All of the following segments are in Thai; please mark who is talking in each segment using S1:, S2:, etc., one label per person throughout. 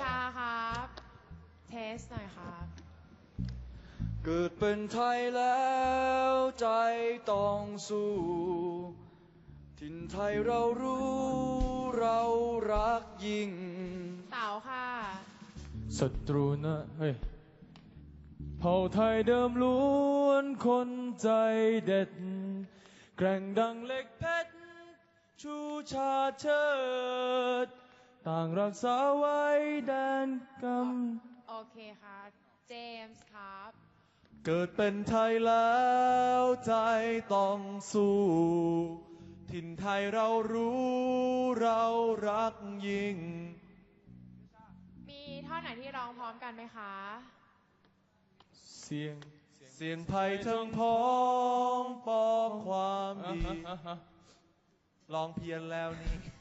S1: ชาครับเทสหน่อยครับ
S2: เกิดเป็นไทยแล้วใจต้องสู้ ถิ่นไทยเรารู้เรารักยิ่ง
S1: เต๋าค่ะ
S3: ศัตรูนะเฮ้ยเผ่าไทยเดิมล้วนคนใจเด็ด แกร่งดังเหล็กเพชรชูชาติเชิด ต่างรักษาไว้แดนกำ
S1: โอเคค่ะเจมส์ครับ
S4: เกิดเป็นไทยแล้วใจต้องสู้ ถิ่นไทยเรารู้เรารักยิ่ง
S1: มีท่อนไหนที่ร้องพร้อมกันไหมคะ
S3: เสียง
S4: เสียงไผ่เทิงพ้องปองความดีอะอ
S3: ะอะ
S4: ลองเพียนแล้วนี่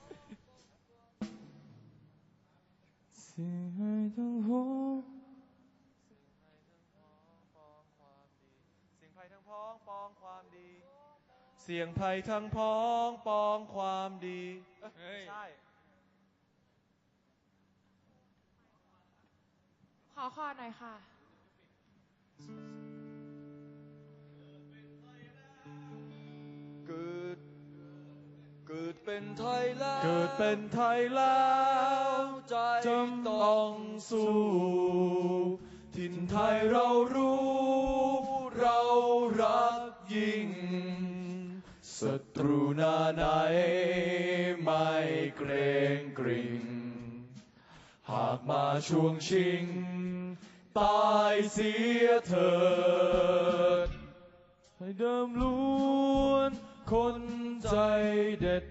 S3: สียงให้ทั้งหัว
S4: เสียงไผ่ทั้งพ้องปองความดีเสียงไผ่ทั้งพ้องปองความดีเอ้ยใช่
S1: ขอคอหน่อยค่ะ
S2: เกิด เกิดเป็นไทยแล้ว เกิดเป็น
S4: ไทยแล้วว
S2: ใจจำต้
S4: องสู้ถิ่นไทยเรารู้ เรารักยิ่งศัตรูหน้าไหนไม่เกรงกริ่ง หากมาช่วงชิง ตายเสียเถิด
S3: ให้เดิมล้วนคนใจเด็ด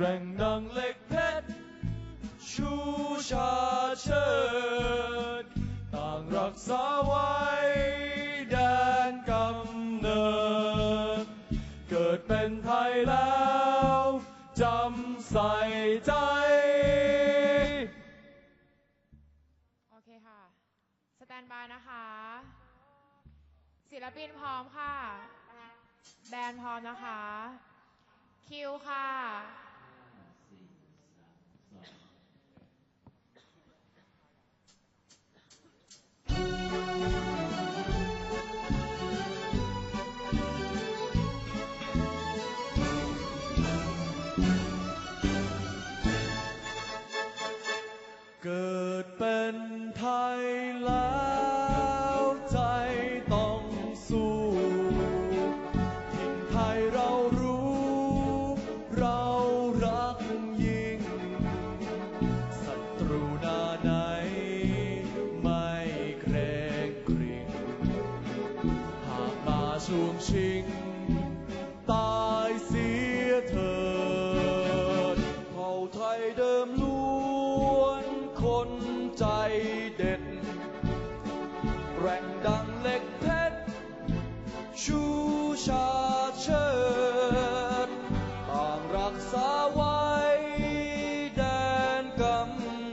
S3: แกร่งดังเหล็กเพชรชูชาเชิด ต่างรักษาไว้แดนกำเนิด เกิดเป็นไทยแล้วจำใส่ใจ
S1: โอเคค่ะ สแตนบายนะคะ ศิลปินพร้อมค่ะ แบนด์พร้อมนะคะ คิวค่ะ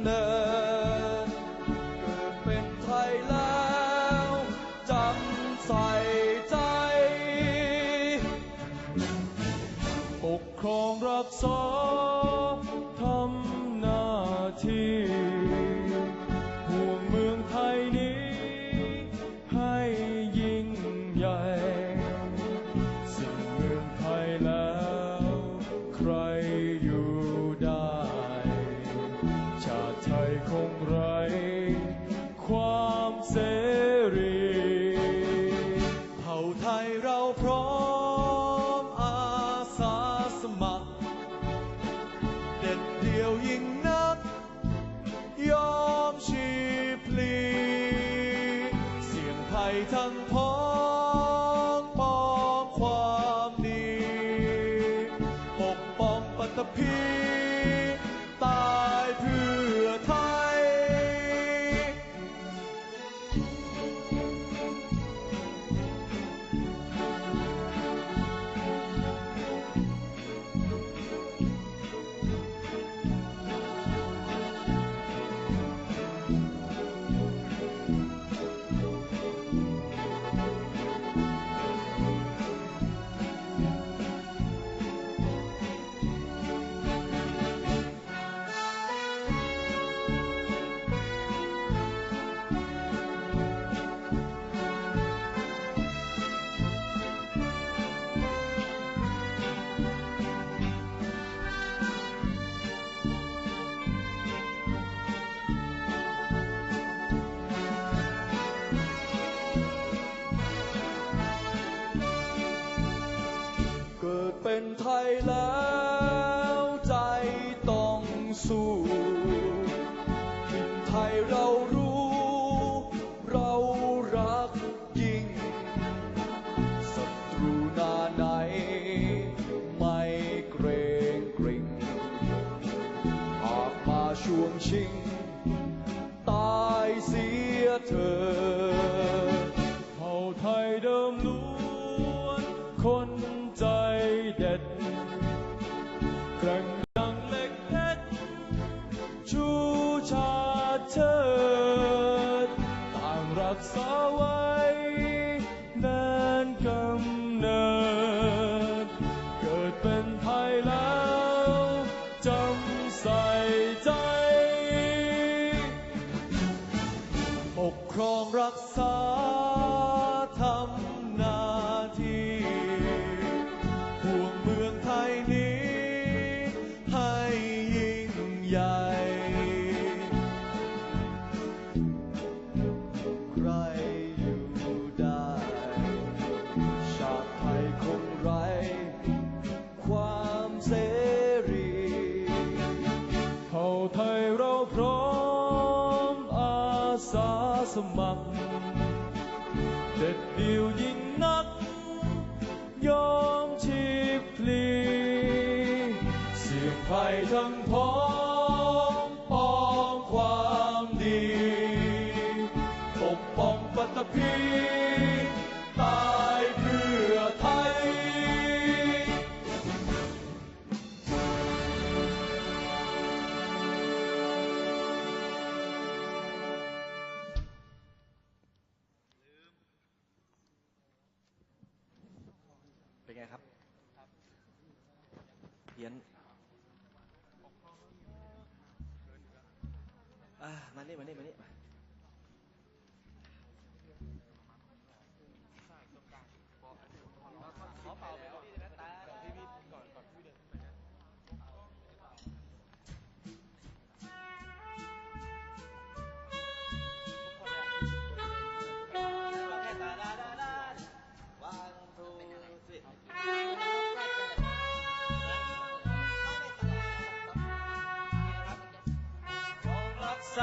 S2: ำ
S4: พร้อมอาสาสมัคร เด็ดเดียวยิ่งนัก ยอมชีพลีเสียงไทยทั้งพ้องปองความดี ปกป้องปัตตภี
S2: แล้วใจต้องสู้ถิ่นไทยเรารู้ เรารักยิ่งศัตรูหนาไหน ไม่เกรงกริ่งหากมาช่วงชิง ตายเสียเถิด
S3: เผ่าไทยเดิมล้วนคนใจเด็ด สมัคร เด็ดเดี่ยวยิ่งนัก ยอมชีพพลีเสี่ยงภัยทั้งพ้องปองความดีปกป้องปัตตภี
S5: เพี้ยนอ่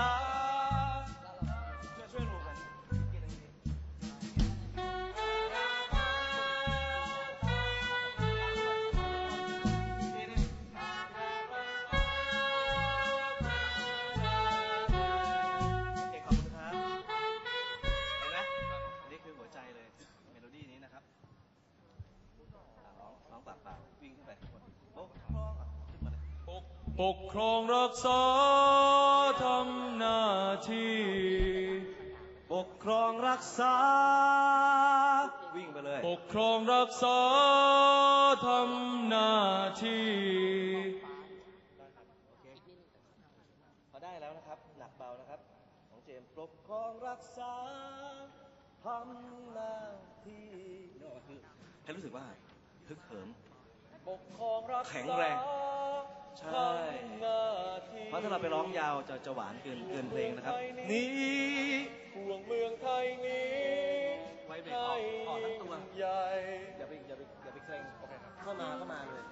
S5: า
S3: ปกครองรักษาทำหน้าที่
S5: ปกครองรักษา วิ่งไปเลย
S3: ปกครองรักษาทำหน้าที่โ
S5: อเคพอได้แล้วนะครับ หนักเบานะครับ ของเจมส์ปกครองรักษาทำหน้าที่นี่ออกมาคือให้รู้สึกว่าฮึกเหิม
S4: ปกครองร
S5: ักษาแข็งแรง ใช่เพราะถ้าเราไปร้องยาวจะจะหวานเกินเกินเพลงนะครับ นี้
S3: ห่วงเมืองไทยนี้
S5: ไว้เบรกออกออกทั้งตัวอย่าไปอย่าไปอย่าไปเคร่งเข้ามาเข้ามาเลย